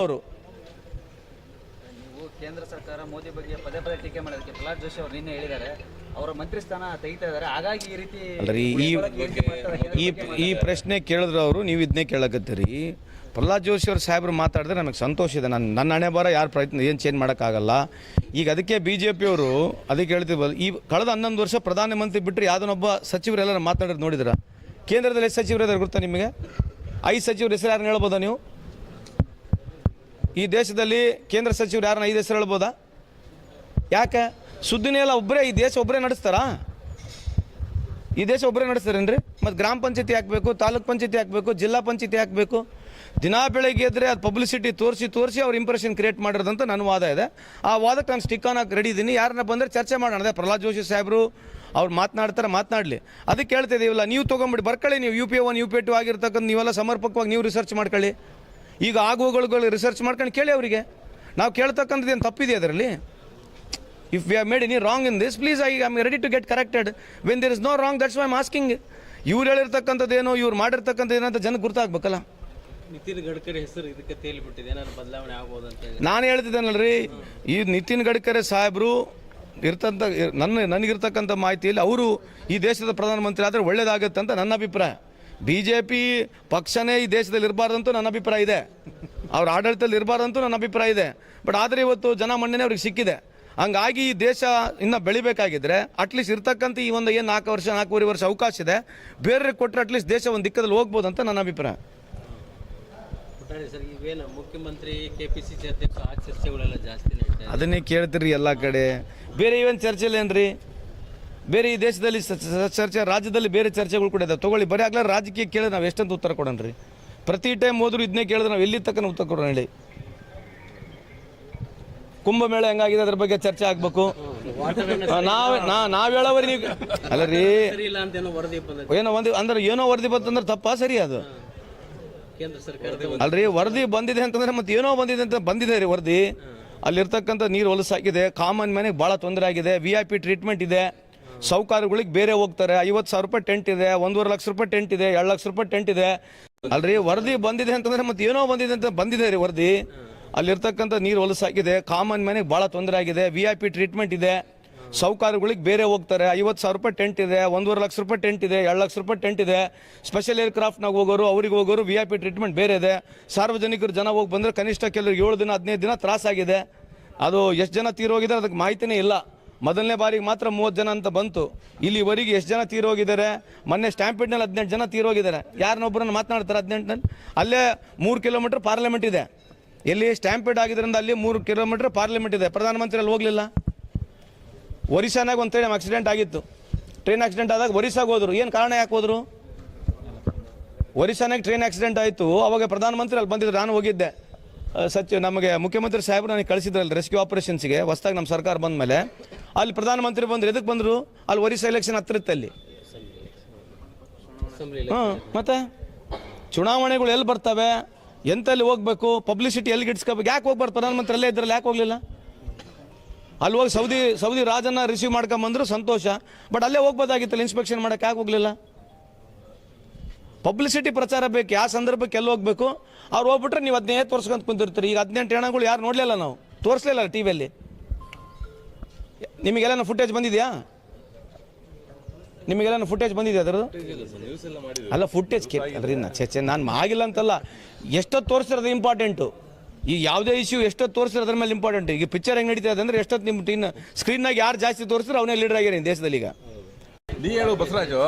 ಅವರು. ನೀವು ಕೇಂದ್ರ ಸರ್ಕಾರ ಮೋದಿ ಬಗ್ಗೆ ಪದೇ ಪದೇ ಟೀಕೆ ಮಾಡೋದಕ್ಕೆ ಪ್ರಹ್ಲಾದ್ ಜೋಶಿ ಅವರು ನಿನ್ನೆ ಹೇಳಿದ್ದಾರೆ. ಅವರ ಮಂತ್ರಿ ಸ್ಥಾನ ತೆಗಿತಾ ಇದ್ದಾರೆ. ಹಾಗಾಗಿ ಈ ರೀತಿ ಈ ಈ ಪ್ರಶ್ನೆ ಕೇಳಿದ್ರು ಅವರು ನೀವು ಇದನ್ನೇ ಕೇಳಕತ್ತೀರಿ. ಪ್ರಹ್ಲಾದ್ ಜೋಶಿ ಅವ್ರ ಸಾಹೇಬ್ರು ಮಾತಾಡಿದ್ರೆ ನನಗೆ ಸಂತೋಷ ಇದೆ. ನಾನು ನನ್ನ ಹಣೆ ಬರ ಯಾರು ಪ್ರಯತ್ನ ಏನು ಚೇಂಜ್ ಮಾಡೋಕ್ಕಾಗಲ್ಲ. ಈಗ ಅದಕ್ಕೆ ಬಿ ಜೆ ಪಿಯವರು ಅದಕ್ಕೆ ಹೇಳ್ತೀವಲ್ಲ ಈ ಕಳೆದ ಹನ್ನೊಂದು ವರ್ಷ ಪ್ರಧಾನಮಂತ್ರಿ ಬಿಟ್ಟರೆ ಯಾವುದನ್ನೊಬ್ಬ ಸಚಿವರೆಲ್ಲರೂ ಮಾತಾಡೋದು ನೋಡಿದ್ರ? ಕೇಂದ್ರದಲ್ಲಿ ಎಷ್ಟು ಸಚಿವರು ಇದ್ದಾರೆ ಗೊತ್ತಾ ನಿಮಗೆ? ಐದು ಸಚಿವರು ಹೆಸರು ಯಾರನ್ನ ಹೇಳ್ಬೋದಾ ನೀವು? ಈ ದೇಶದಲ್ಲಿ ಕೇಂದ್ರ ಸಚಿವರು ಯಾರನ್ನ ಐದು ಹೆಸರು ಹೇಳ್ಬೋದಾ? ಯಾಕೆ? ಸುದ್ದಿನೇ ಎಲ್ಲ ಒಬ್ಬರೇ ಈ ದೇಶ ಒಬ್ಬರೇ ನಡೆಸ್ತಾರಾ? ಈ ದೇಶ ಒಬ್ಬರೇ ನಡೆಸ್ತಾರೇನ್ರಿ? ಮತ್ತು ಗ್ರಾಮ ಪಂಚಾಯತಿ ಹಾಕಬೇಕು, ತಾಲೂಕ್ ಪಂಚಾಯತಿ ಹಾಕಬೇಕು, ಜಿಲ್ಲಾ ಪಂಚಾಯತಿ ಹಾಕಬೇಕು. ದಿನಾ ಬೆಳಗ್ಗೆ ಎದ್ರೆ ಅದು ಪಬ್ಲಿಸಿಟಿ ತೋರಿಸಿ ತೋರಿಸಿ ಅವ್ರ ಇಂಪ್ರೆಷನ್ ಕ್ರಿಯೇಟ್ ಮಾಡಿರೋದಂತ ನನ್ನ ವಾದ ಇದೆ. ಆ ವಾದಕ್ಕೆ ನಾನು ಸ್ಟಿಕ್ ಆನ್ ರೆಡಿ ಇದ್ದೀನಿ ಯಾರನ್ನ ಬಂದರೆ ಚರ್ಚೆ ಮಾಡೋಣ. ಅದೇ ಪ್ರಹ್ಲಾದ್ ಜೋಶಿ ಸಾಹೇಬರು ಅವ್ರು ಮಾತನಾಡ್ತಾರೆ, ಮಾತನಾಡಲಿ. ಅದಕ್ಕೆ ಹೇಳ್ತಾ ಇದೀವಲ್ಲ, ನೀವು ತೊಗೊಂಬಿಡಿ. ಬರ್ಕೊಳ್ಳಿ ನೀವು U P one U P two ಆಗಿರ್ತಕ್ಕಂಥ ನೀವೆಲ್ಲ ಸಮರ್ಪಕವಾಗಿ ನೀವು ರಿಸರ್ಚ್ ಮಾಡ್ಕೊಳ್ಳಿ. ಈಗ ಆಗುವಗಳು ರಿಸರ್ಚ್ ಮಾಡ್ಕೊಂಡು ಕೇಳಿ ಅವರಿಗೆ. ನಾವು ಕೇಳ್ತಕ್ಕಂಥದ್ದು ಏನು ತಪ್ಪಿದೆ ಅದರಲ್ಲಿ? If we are made any wrong in this please I am ready to get corrected when there is no wrong that's why masking ಇವ್ರು ಹೇಳಿರ್ತಕ್ಕಂಥದ್ದೇನೋ ಇವ್ರು ಮಾಡಿರ್ತಕ್ಕಂಥದ್ದು ಏನಂತ ಜನಕ್ಕೆ ಗೊತ್ತಾಗ್ಬೇಕಲ್ಲ ನಿತಿನ್ ಗಡ್ಕರಿ ಹೆಸರು ಇದಕ್ಕೆ ತೇಲಿಬಿಟ್ಟಿದೆ. ಏನಾದ್ರು ಬದಲಾವಣೆ ಆಗ್ಬೋದು ಅಂತ ಹೇಳಿ. ನಾನು ಹೇಳ್ತಿದ್ದೇನಲ್ರಿ ಈ ನಿತಿನ್ ಗಡ್ಕರಿ ಸಾಹೇಬರು ಇರ್ತಂಥ ನನ್ನ ನನಗಿರ್ತಕ್ಕಂಥ ಮಾಹಿತಿಯಲ್ಲಿ ಅವರು ಈ ದೇಶದ ಪ್ರಧಾನಮಂತ್ರಿ ಆದರೆ ಒಳ್ಳೇದಾಗುತ್ತೆ ಅಂತ ನನ್ನ ಅಭಿಪ್ರಾಯ. ಬಿ ಜೆ ಪಿ ಪಕ್ಷನೇ ಈ ದೇಶದಲ್ಲಿ ಇರಬಾರ್ದಂತೂ ನನ್ನ ಅಭಿಪ್ರಾಯ ಇದೆ. ಅವ್ರ ಆಡಳಿತದಲ್ಲಿ ಇರಬಾರ್ದಂತೂ ನನ್ನ ಅಭಿಪ್ರಾಯ ಇದೆ. ಬಟ್ ಆದರೆ ಇವತ್ತು ಜನ ಮಣ್ಣನೆ ಅವ್ರಿಗೆ ಸಿಕ್ಕಿದೆ. ಹಂಗಾಗಿ ಈ ದೇಶ ಇನ್ನು ಬೆಳಿಬೇಕಾಗಿದ್ರೆ ಅಟ್ಲೀಸ್ಟ್ ಇರ್ತಕ್ಕಂಥ ಈ ಒಂದು ಏನು ನಾಲ್ಕು ವರ್ಷ ನಾಲ್ಕೂವರೆ ವರ್ಷ ಅವಕಾಶ ಇದೆ. ಬೇರೆ ಕೊಟ್ಟರೆ ಅಟ್ಲೀಸ್ಟ್ ದೇಶ ಒಂದು ದಿಕ್ಕದಲ್ಲಿ ಹೋಗ್ಬೋದು ಅಂತ ನನ್ನ ಅಭಿಪ್ರಾಯ. ಮುಖ್ಯಮಂತ್ರಿ ಕೆ ಪಿ ಸಿ ಸಿ ಅಧ್ಯಕ್ಷ ಚರ್ಚೆಗಳೆಲ್ಲ ಜಾಸ್ತಿ ಅದನ್ನೇ ಕೇಳ್ತೀರಿ ಎಲ್ಲ ಕಡೆ. ಬೇರೆ ಇವನ್ ಚರ್ಚೆ ಏನ್ರಿ? ಬೇರೆ ಈ ದೇಶದಲ್ಲಿ ಚರ್ಚೆ ರಾಜ್ಯದಲ್ಲಿ ಬೇರೆ ಚರ್ಚೆಗಳು ಕೂಡ ಇದೆ ತಗೊಳ್ಳಿ ಬರೀ ಆಗಲೇ ರಾಜಕೀಯ ಕೇಳಿದ್ರೆ ನಾವು ಎಷ್ಟಂತ ಉತ್ತರ ಕೊಡೋಣ್ರಿ ಪ್ರತಿ ಟೈಮ್ ಹೋದ್ರು ಇದನ್ನೇ ಕೇಳಿದ್ರೆ ನಾವು ಎಲ್ಲಿ ತಕ್ಕ ಉತ್ತರ ಕೊಡೋಣ ಹೇಳಿ. ಕುಂಭಮೇಳ ಹೆಂಗಾಗಿದೆ ಅದ್ರ ಬಗ್ಗೆ ಚರ್ಚೆ ಆಗ್ಬೇಕು. ನಾವ್ ನಾವು ಹೇಳೋವರಿ ನೀವು ಅಲ್ಲ ರೀ. ಏನೋ ಒಂದು ಅಂದ್ರೆ ಏನೋ ವರದಿ ಬಂತಂದ್ರೆ ತಪ್ಪಾ ಸರಿ ಅದು? ಅಲ್ರಿ ವರದಿ ಬಂದಿದೆ ಅಂತಂದ್ರೆ ಮತ್ತೆ ಏನೋ ಬಂದಿದೆ ಅಂತ ಬಂದಿದೆ ರೀ ವರದಿ. ಅಲ್ಲಿರ್ತಕ್ಕಂಥ ನೀರು ಹೊಲಸಾಗಿದೆ ಕಾಮನ್ ಮನೆಗೆ ಭಾಳ ತೊಂದರೆ ಆಗಿದೆ. ವಿ ಐ ಪಿ ಟ್ರೀಟ್ಮೆಂಟ್ ಇದೆ. ಸೌಕರ್ಯಗಳಿಗೆ ಬೇರೆ ಹೋಗ್ತಾರೆ. ಐವತ್ತು ಸಾವಿರ ರೂಪಾಯಿ ಟೆಂಟ್ ಇದೆ, ಒಂದೂವರೆ ಲಕ್ಷ ರೂಪಾಯಿ ಟೆಂಟ್ ಇದೆ, ಎರಡು ಲಕ್ಷ ರೂಪಾಯಿ ಟೆಂಟ್ ಇದೆ. ಅಲ್ರಿ, ವರದಿ ಬಂದಿದೆ ಅಂತಂದ್ರೆ ಮತ್ತೆ ಏನೋ ಬಂದಿದೆ ಅಂತ ಬಂದಿದೆ ರೀ ವರದಿ. ಅಲ್ಲಿರ್ತಕ್ಕಂಥ ನೀರು ಹೊಲಸಾಗಿದೆ ಕಾಮನ್ ಮ್ಯಾನಿಗೆ ಭಾಳ ತೊಂದರೆ ಆಗಿದೆ ವಿ ಐ ಪಿ ಟ್ರೀಟ್ಮೆಂಟ್ ಇದೆ. ಸೌಕರ್ಯಗಳಿಗೆ ಬೇರೆ ಹೋಗ್ತಾರೆ. ಐವತ್ತು ಸಾವಿರ ರೂಪಾಯಿ ಟೆಂಟ್ ಇದೆ, ಒಂದೂವರೆ ಲಕ್ಷ ರೂಪಾಯಿ ಟೆಂಟ್ ಇದೆ, ಎರಡು ಲಕ್ಷ ರೂಪಾಯಿ ಟೆಂಟ್ ಇದೆ. ಸ್ಪೆಷಲ್ ಏರ್ಕ್ರಾಫ್ಟ್ನಾಗ ಹೋಗೋರು, ಅವ್ರಿಗೆ ಹೋಗೋರು ವಿ ಐ ಪಿ ಟ್ರೀಟ್ಮೆಂಟ್ ಬೇರೆ ಇದೆ. ಸಾರ್ವಜನಿಕರು ಜನ ಹೋಗಿ ಬಂದರೆ ಕನಿಷ್ಠ ಕೆಲವರು ಏಳು ದಿನ, ಹದಿನೈದು ದಿನ ತ್ರಾಸಾಗಿದೆ ಅದು ಎಷ್ಟು ಜನ ತೀರೋಗಿದೆ ಅದಕ್ಕೆ ಮಾಹಿತಿನೇ ಇಲ್ಲ. ಮೊದಲನೇ ಬಾರಿಗೆ ಮಾತ್ರ ಮೂವತ್ತು ಜನ ಅಂತ ಬಂತು. ಇಲ್ಲಿವರೆಗೆ ಎಷ್ಟು ಜನ ತೀರೋಗಿದ್ದಾರೆ? ಮೊನ್ನೆ ಸ್ಟ್ಯಾಂಪಿಡ್ನಲ್ಲಿ ಹದಿನೆಂಟು ಜನ ತೀರೋಗಿದ್ದಾರೆ. ಯಾರನ್ನೊಬ್ಬರನ್ನ ಮಾತನಾಡ್ತಾರೆ ಹದಿನೆಂಟನಲ್ಲಿ ಅಲ್ಲೇ ಮೂರು ಕಿಲೋಮೀಟ್ರ್ ಪಾರ್ಲಿಮೆಂಟ್ ಇದೆ. ಎಲ್ಲಿ ಸ್ಟ್ಯಾಂಪಿಡ್ ಆಗಿದ್ರಿಂದ ಅಲ್ಲಿ ಮೂರು ಕಿಲೋಮೀಟ್ರ್ ಪಾರ್ಲಿಮೆಂಟ್ ಇದೆ. ಪ್ರಧಾನಮಂತ್ರಿ ಅಲ್ಲಿ ಹೋಗಲಿಲ್ಲ. ಒರಿಸ್ಸಾನಾಗ ಒಂದು ಟೈಮ್ ಆಕ್ಸಿಡೆಂಟ್ ಆಗಿತ್ತು. ಟ್ರೈನ್ ಆಕ್ಸಿಡೆಂಟ್ ಆದಾಗ ಒರಿಸ್ಸಾಗ ಹೋದರು. ಏನು ಕಾರಣ ಯಾಕೆ ಹೋದರು? ಒರಿಸ್ಸಾನಾಗ ಟ್ರೈನ್ ಆಕ್ಸಿಡೆಂಟ್ ಆಯಿತು. ಅವಾಗ ಪ್ರಧಾನಮಂತ್ರಿ ಅಲ್ಲಿ ಬಂದಿದ್ರು. ನಾನು ಹೋಗಿದ್ದೆ. ಸಚಿವ ನಮಗೆ ಮುಖ್ಯಮಂತ್ರಿ ಸಾಹೇಬ್ರು ನನಗೆ ಕಳಿಸಿದ್ರಲ್ಲ ರೆಸ್ಕ್ಯೂ ಆಪರೇಷನ್ಸ್ಗೆ ಹೊಸ್ದಾಗಿ ನಮ್ಮ ಸರ್ಕಾರ ಬಂದ ಮೇಲೆ. ಅಲ್ಲಿ ಪ್ರಧಾನಮಂತ್ರಿ ಬಂದ್ರು ಎದಕ್ಕೆ ಬಂದರು? ಅಲ್ಲಿ ಒರಿಸ್ಸಾ ಎಲೆಕ್ಷನ್ ಹತ್ರ ಇತ್ತು ಅಲ್ಲಿ. ಹಾಂ, ಮತ್ತೆ? ಚುನಾವಣೆಗಳು ಎಲ್ಲಿ ಬರ್ತವೆ? ಎಂತಲ್ಲಿ ಹೋಗ್ಬೇಕು? ಪಬ್ಲಿಸಿಟಿ ಎಲ್ಲಿ ಗಿಡ್ಸ್ಕೋಬೇಕು ಯಾಕೆ ಹೋಗ್ಬಾರ್ದು? ಪ್ರಧಾನಮಂತ್ರಿ ಅಲ್ಲೇ ಇದ್ರಲ್ಲಿ ಯಾಕೆ ಹೋಗಲಿಲ್ಲ? ಅಲ್ಲಿ ಹೋಗಿ ಸೌದಿ ಸೌದಿ ರಾಜನ ರಿಸೀವ್ ಮಾಡ್ಕೊಂಬಂದ್ರು, ಸಂತೋಷ. ಬಟ್ ಅಲ್ಲೇ ಹೋಗ್ಬೋದಾಗಿತ್ತಲ್ಲ ಇನ್ಸ್ಪೆಕ್ಷನ್ ಮಾಡಕ್ಕೆ ಯಾಕೆ ಹೋಗಲಿಲ್ಲ? ಪಬ್ಲಿಸಿಟಿ ಪ್ರಚಾರ ಬೇಕು ಯಾವ ಸಂದರ್ಭಕ್ಕೆ ಎಲ್ಲಿ ಹೋಗ್ಬೇಕು? ಅವ್ರು ಹೋಗ್ಬಿಟ್ರೆ ನೀವು ಹದಿನೈದು ತೋರಿಸ್ಕೊಂತ ಕುಂತಿರ್ತೀರಿ. ಈಗ ಹದಿನೆಂಟು ಹೆಣಗಳು ಯಾರು ನೋಡಲಿಲ್ಲ ನಾವು? ತೋರಿಸ್ಲಿಲ್ಲ ಟಿ ವಿಯಲ್ಲಿ ನಿಮಗೆಲ್ಲ ಫುಟೇಜ್ ಬಂದಿದೆಯಾ? ನಿಮಗೆಲ್ಲ ಫುಟೇಜ್ ಬಂದಿದೆ ಅದರದ್ದು? ಅಲ್ಲ ಫುಟೇಜ್ ಅಲ್ರಿ ನಾ ಚೆ ನಾನು ಆಗಿಲ್ಲ ಅಂತಲ್ಲ. ಎಷ್ಟೊತ್ತು ತೋರಿಸಿರೋದು ಇಂಪಾರ್ಟೆಂಟು ಈಗ ಯಾವುದೇ ಇಶ್ಯೂ ಎಷ್ಟೊತ್ತು ತೋರಿಸಿರೋ ಅದ್ರ ಮೇಲೆ ಇಂಪಾರ್ಟೆಂಟ್ ಈಗ ಪಿಕ್ಚರ್ ಹೆಂಗೆ ನಡೀತದೆ ಅಂದ್ರೆ ಎಷ್ಟೊತ್ತು ನಿಮ್ಮ ಟೀನ್ ಸ್ಕ್ರೀನ್ನಾಗ ಯಾರು ಜಾಸ್ತಿ ತೋರಿಸಿದ್ರೆ ಅವನೇ ಲೀಡರ್ ಆಗಿರೋ ದೇಶದಲ್ಲಿ ಈಗ ನೀ ಹೇಳು ಬಸವರಾಜು.